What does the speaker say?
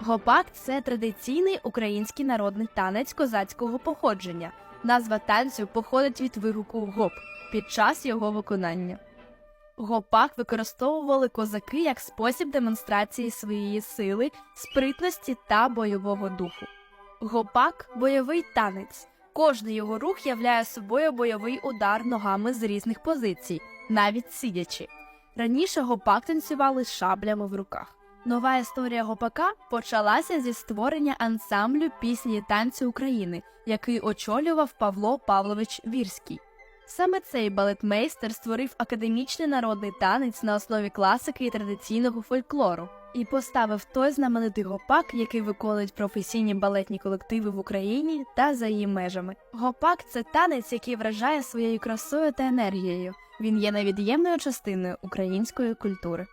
Гопак це традиційний український народний танець козацького походження. Назва танцю походить від вигуку гоп під час його виконання. Гопак використовували козаки як спосіб демонстрації своєї сили, спритності та бойового духу. Гопак бойовий танець. Кожний його рух являє собою бойовий удар ногами з різних позицій, навіть сидячи. Раніше гопак танцювали шаблями в руках. Нова історія гопака почалася зі створення ансамблю пісні і танцю України, який очолював Павло Павлович Вірський. Саме цей балетмейстер створив академічний народний танець на основі класики і традиційного фольклору і поставив той знаменитий гопак, який виконують професійні балетні колективи в Україні та за її межами. Гопак це танець, який вражає своєю красою та енергією. Він є невід'ємною частиною української культури.